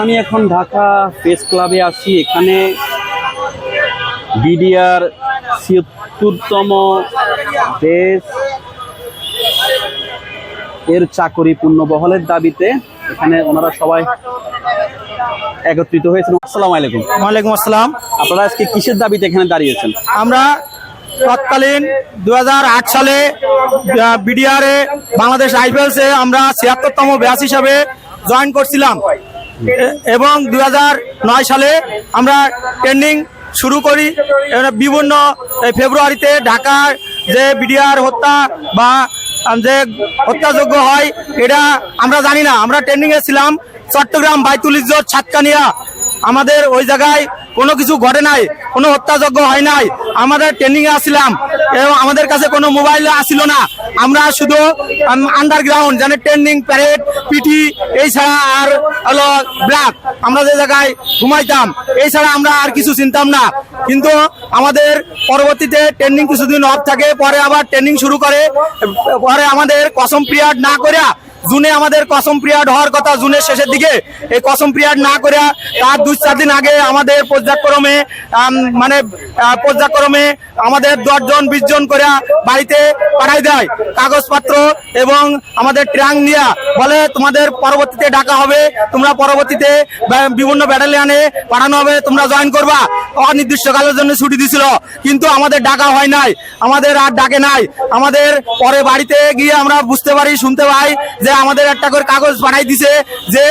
আমি এখন ঢাকা প্রেস ক্লাবে আছি। এখানে বিডিআর ছিয়াত্তরতম দেশ এর চাকরি পূর্ণবহলের দাবিতে এখানে ওনারা সবাই একত্রিত হয়েছেন। আসসালামু আলাইকুম। ওয়ালাইকুম আসসালাম। আপনারা আজকে কিসের দাবিতে এখানে দাঁড়িয়েছেন আমরা তৎকালীন দু হাজার আট সালে বিডিআরে বাংলাদেশ রাইফেলসে আমরা ছিয়াত্তরতম ব্যাচ হিসাবে জয়েন করছিলাম। এবং দু হাজার নয় সালে আমরা ট্রেন্ডিং শুরু করি। বিভিন্ন ফেব্রুয়ারিতে ঢাকার যে বিডিআর হত্যা বা যে হত্যাযোগ্য হয়, এটা আমরা জানি না। আমরা ট্রেন্ডিংয়ে ছিলাম চট্টগ্রাম বাইতুল ইজ্জত ছাতকানিয়া। আমাদের ওই জায়গায় কোনো কিছু ঘটে নাই, কোনো হত্যাযজ্ঞ হয় নাই। আমাদের ট্রেনিং এ আসছিলাম এবং আমাদের কাছে কোনো মোবাইল আসছিল না। আমরা শুধু আন্ডারগ্রাউন্ড যেন ট্রেনিং প্যারেড পিটি এই ছাড়া আর হলো ব্ল্যাক আমরা যে জায়গায় ঘুমাইতাম, এই ছাড়া আমরা আর কিছু চিনতাম না। কিন্তু আমাদের পরবর্তীতে ট্রেনিং কিছুদিন অফ থাকে, পরে আবার ট্রেনিং শুরু করে, পরে আমাদের কসম পিরিয়ড না করে জুনে আমাদের কসম পিরিয়ড হওয়ার কথা জুনের শেষের দিকে। এই কসম পিরিয়ড না করে তার দুই চার দিন আগে আমাদের পর্যায়ক্রমে মানে পর্যায়ক্রমে আমাদের দশজন বিশ জন করে বাড়িতে পাঠাই দেয় কাগজপত্র এবং আমাদের ট্রাং নিয়ে বলে, তোমাদের পরবর্তীতে ডাকা হবে। তোমরা পরবর্তীতে বিভিন্ন ব্যাটালিয়ানে পাঠানো হবে। তোমরা জয়েন করবা। অনির্দিষ্টকালের জন্য ছুটি দিছিল, কিন্তু আমাদের ডাকা হয় নাই। আমাদের আর ডাকে নাই। আমাদের পরে বাড়িতে গিয়ে আমরা বুঝতে পারি, শুনতে পাই যে আমাদের একটা করে কাগজ পাঠাই দিছে যে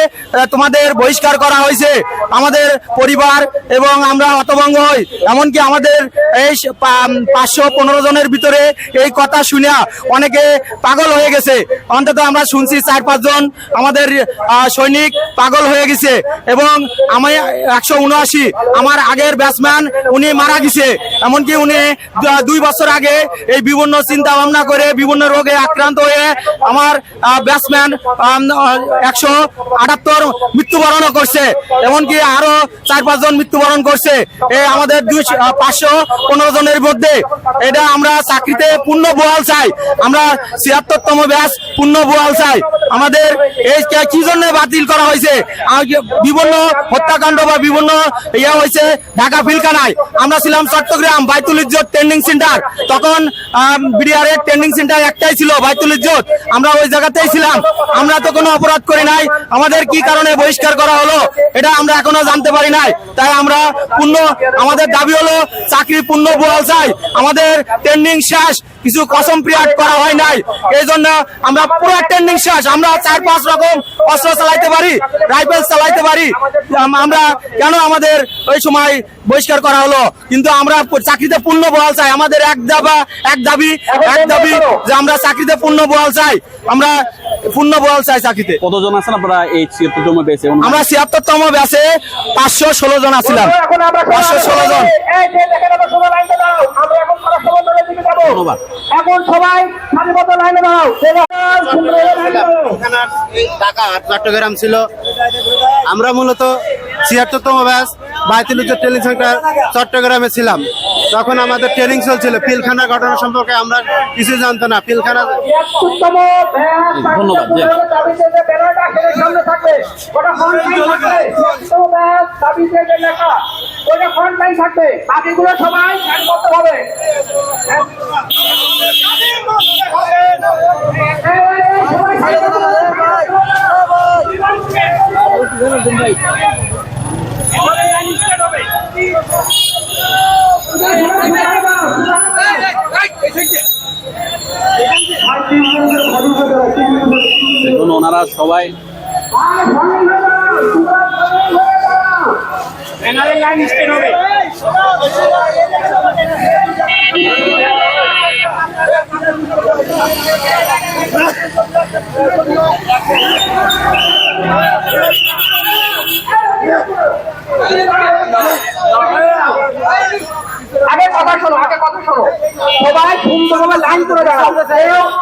তোমাদের বহিষ্কার করা হয়েছে আমাদের পরিবার এবং আমরা হতভঙ্গ হই। এমনকি আমাদের এই পাঁচশো পনেরো জনের ভিতরে এই কথা শুনে অনেকে পাগল হয়ে গেছে। অন্তত আমরা শুনছি চার পাঁচজন আমাদের সৈনিক পাগল হয়ে গেছে এবং আমি একশো উনআশি, আমার আগের ব্যাটসম্যান উনি মারা গেছে। এমনকি উনি দুই বছর আগে এই বিভিন্ন চিন্তা ভাবনা করে বিভিন্ন রোগে আক্রান্ত হয়ে আমার ব্যাটসম্যান একশো আটাত্তর মৃত্যুবরণও করছে। এমনকি আরও চার পাঁচজন মৃত্যুবরণ করছে। এই আমাদের দুই পাঁচশো পনেরো জনের মধ্যে। এটা আমরা চাকরিতে পূর্ণ বহাল চাই। আমরা ছিয়াত্তরতম ব্যাচ পূর্ণ বহাল চাই। আমাদের এই কি জন্য বাতিল করা হয়েছে? বিভিন্ন হত্যাকাণ্ড বা বিভিন্ন ইয়ে হয়েছে ঢাকা ফিলখানায়। আমরা ছিলাম চট্টগ্রাম বাইতুল ইজ্জত ট্রেনিং সেন্টার। তখন বিডিআর এর ট্রেনিং সেন্টার একটাই ছিল বাইতুল ইজ্জত। আমরা ওই জায়গাতেই ছিলাম। আমরা তো কোনো অপরাধ করি নাই। আমাদের কি কারণে বহিষ্কার করা হলো, এটা আমরা এখনও জানতে পারি নাই। তাই আমরা পূর্ণ, আমাদের দাবি হলো চাকরি পূর্ণ বহাল চাই। আমাদের ট্রেনিং শেষ, কিছু কসম পিরিয়ড করা হয় নাই। এই জন্য আমরা পুরো ট্রেনিং শেষ, আমরা চার পাঁচ রকম অস্ত্র চালাইতে পারি রাইফেল চালাইতে পারি। আমরা কেন আমাদের ওই সময় বহিষ্কার করা হলো? কিন্তু আমরা চাকরিতে পূর্ণ বহাল চাই। আমাদের এক দাবা, এক দাবি এক দাবি যে আমরা চাকরিতে পূর্ণ বহাল চাই। আমরা পূর্ণ বহাল চাই চাকরিতে। কতজন আছেন? আপনারা এই ছিয়াত্তরতম বেসে আমরা ছিয়াত্তরতম ব্যাচে পাঁচশো ষোলো জন আছিলাম। পাঁচশো ষোলো জন। এখন সবাই সারিবদ্ধ লাইনে ঢাকা চট্টগ্রাম ছিল। আমরা মূলত ছিয়াত্তরতম ব্যাচ। বাইতুলুজ্জর ট্রেনিং সেন্টার চট্টগ্রামে ছিলাম। তখন আমাদের ট্রেনিং চলছিল। পিলখানা ঘটনা সম্পর্কে আমরা কিছু জানতো না। পিলখানা ধন্যবাদ, দেখুন ওনারা সবাই লাইন স্টেন আগে কথা শোনো আগে কথা শোনো সবাই সুন্দরভাবে লাইন করে দাঁড়াও কেউ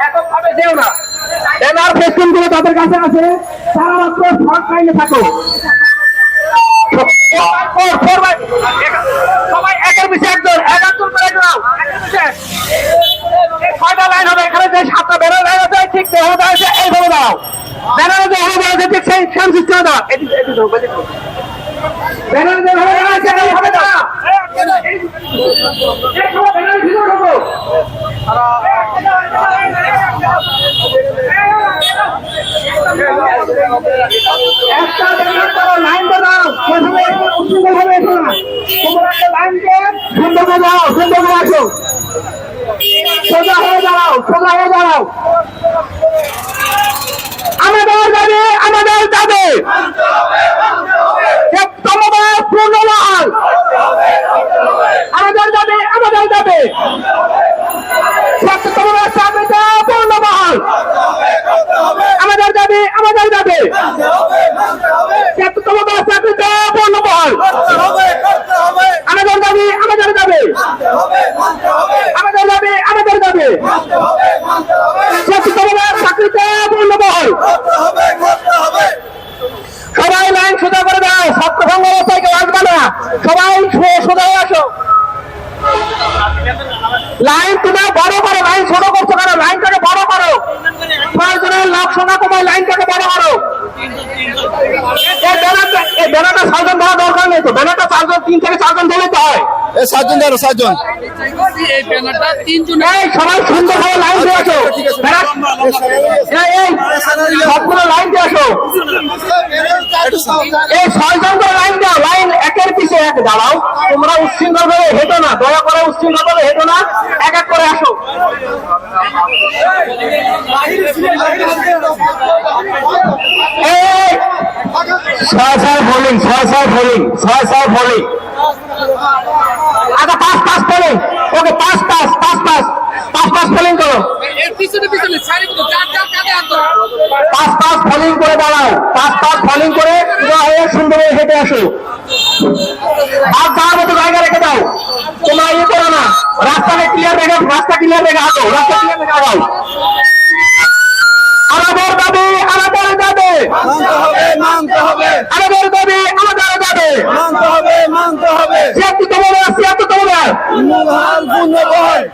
এককভাবে যেও না ব্যানার ফেস্টুনগুলো তাদের কাছে আছে তারা মাত্র ফ্রন্ট লাইনে থাকো সবাই একের পিছিয়ে একজন এক করে দাও একের পিছিয়ে। এই ছয়টা লাইন হবে এখানে যে সাতটা বেরো লাইন আছে ঠিক আছে এইভাবে দাও ব্যানারে যে হবে বলা যেতে সেই সেম সিস্টেম দাও। ব্যানারে যে ব্যানারে ভিতরে ঢোকো একটা ব্যানার করো লাইন দাও প্রথমে সুন্দর ভাবে এসো না তোমরা একটা লাইন দিয়ে সুন্দর করে যাও সুন্দর করে আসো সোজা হয়ে দাঁড়াও, সোজা হয়ে দাঁড়াও। আমাদের দাবি আমাদের দাবি। তমবাস পূর্ণবহাল আমাদের দাবি আমাদের দাবি। আমাদের দাবি আমাদের দাবি তমবাস চাকরিতে পূর্ণবহাল আমাদের দাবি আমাদের দাবি আমাদের দাবি আমাদের দাবি সবাই লাইন সোজা করে দাও ছাত্র সংঘ অবস্থায় কেউ আসবে না। সবাই সোজা হয়ে আসো। লাইন তোমরা বড় করো, লাইন ছোট করছ কেন? লাইনটাকে বড় করো। কয়েকজনের লোক সংখ্যা কমায় লাইনটাকে বড় করো। এই ব্যানারটা চারজন ধরা দরকার নেই তো। ব্যানারটা চারজন তিন থেকে চারজন ধরে তো হয়। সাতজন ধরো সাতজন সবাই সুন্দরভাবে লাইন দিয়ে আসো। সবগুলো লাইন দিয়ে আসো। এই ছয়জন করে লাইন দাও। লাইন একের পিছে এক দাঁড়াও। তোমরা উচ্ছৃঙ্খল ভাবে হেঁটো না। দয়া করে উচ্ছৃঙ্খল ভাবে হেঁটো না। এক এক করে আসো। ছয় ছয় বোলিং ছয় ছয় বোলিং ছয় ছয় বোলিং আচ্ছা পাঁচ পাঁচ বোলিং ওকে পাঁচ পাঁচ পাঁচ পাঁচ পাঁচ পাঁচ বোলিং করো। পাঁচ পাঁচ ফলিং করে দাঁড়াও। পাঁচ পাঁচ ফলিং করে সোজা সুন্দর হয়ে হেঁটে আসো। আর যাওয়ার মতো জায়গা রেখে দাও। তোমরা ইয়ে করো না। রাস্তাকে ক্লিয়ার রেখে রাস্তা ক্লিয়ার রেখে হাঁটো। রাস্তা ক্লিয়ার রেখে আগাও আমাদের দাবি আমাদের দাবি। মানতে হবে মানতে হবে। আমাদের দাবি আমাদের দাবি। মানতে হবে মানতে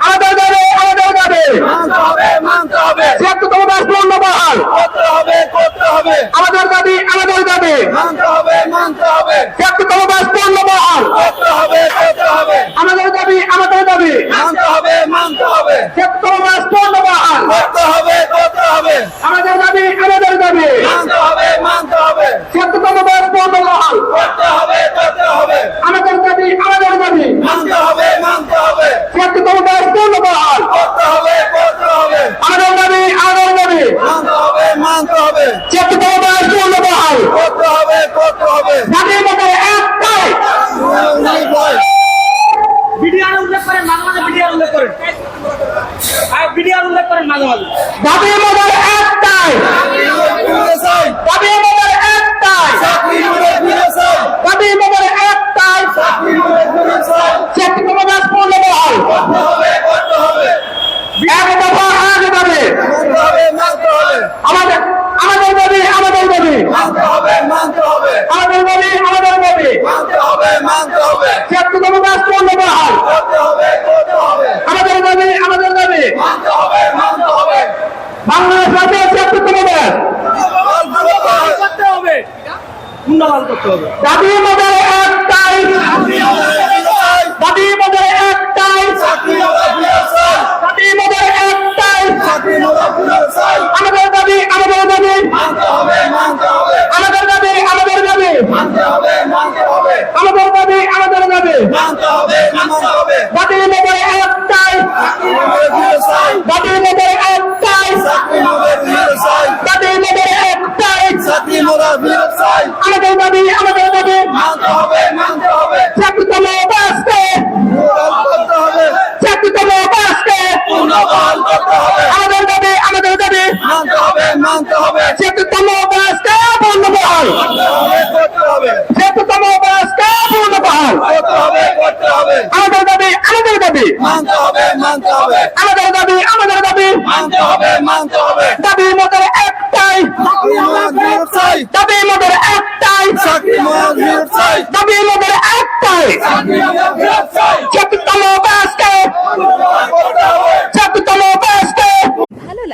আমাদের দাবি আমাদের দাবি। মানতে হবে মানতে হবে। ছিয়াত্তরতম বার পূর্ণ বহাল করতে হবে করতে হবে। আমাদের দাবি আমাদের দাবি। মানতে হবে মানতে হবে। ছিয়াত্তরতম বার পূর্ণ বহাল করতে হবে করতে হবে। আমাদের দাবি আমাদের দাবি। মানতে হবে মানতে হবে। ছিয়াত্তরতম বার পূর্ণ বহাল করতে হবে করতে হবে আমাদের দাবি আমাদের দাবি মানতে হবে মানতে হবে ছিয়াত্তরতম বার পূর্ণ বহাল করতে হবে করতে হবে আমাদের দাবি আমাদের দাবি মানতে হবে মানতে হবে ছিয়াত্তরতম বার পূর্ণ বহাল করতে হবে করতে হবে আমাদের দাবি আমাদের দাবি মানতে হবে মানতে বার পূর্ণ বহাল করতে হবে করতে হবে? দাবির মধ্যে একটাই। বিডিআর উল্লেখ করেন মাঝে মাঝে বিডিআর উল্লেখ করেন। আর বিডিআর উল্লেখ করেন মাঝে মাঝে। দাবির মধ্যে একটাই। দাবির মধ্যে একটাই দাবির মধ্যে একটাই ছিয়াত্তরতম বার পূর্ণ বহাল এক দফা এক দাবি আমাদের আমাদের দাবি আমাদের দাবি আমাদের দাবি আমাদের দাবি ছিয়াত্তরতম বার পূর্ণ বহাল আমাদের দাবি আমাদের দাবি বাংলাদেশ রাজ্যে ছিয়াত্তরতম বার করতে হবে করতে মধ্যে একটাই দাবির মধ্যে একটাই দাবির মধ্যে একটাই আমাদের দাবি আমাদের দাবি আমাদের দাবি আমাদের দাবি আমাদের দাবি আমাদের দাবি দাবির মধ্যে একটাই দাবির মধ্যে একটাই দাবির মধ্যে একটাই আমাদের দাবি আমাদের দাবি। চাকরিতম বাসকে চাকরিতম বাসকে আমাদের দাবি আমাদের দাবি। মানতে হবে বাসকে করতে হবে চাকরিতম বাসকে পূর্ণবহাল। করতে হবে করতে হবে। আমাদের দাবি আমাদের দাবি। মানতে হবে মানতে হবে। আমাদের দাবি আমাদের দাবি। মানতে হবে মানতে হবে দাবির মধ্যে একটাই চাই দাবির মধ্যে একটাই চাকরি মহাবীর চাই দাবির মধ্যে একটাই চাই চাকরিতম বাসকে করতে হবে চাকরিতম বাসকে ভালো লাগলে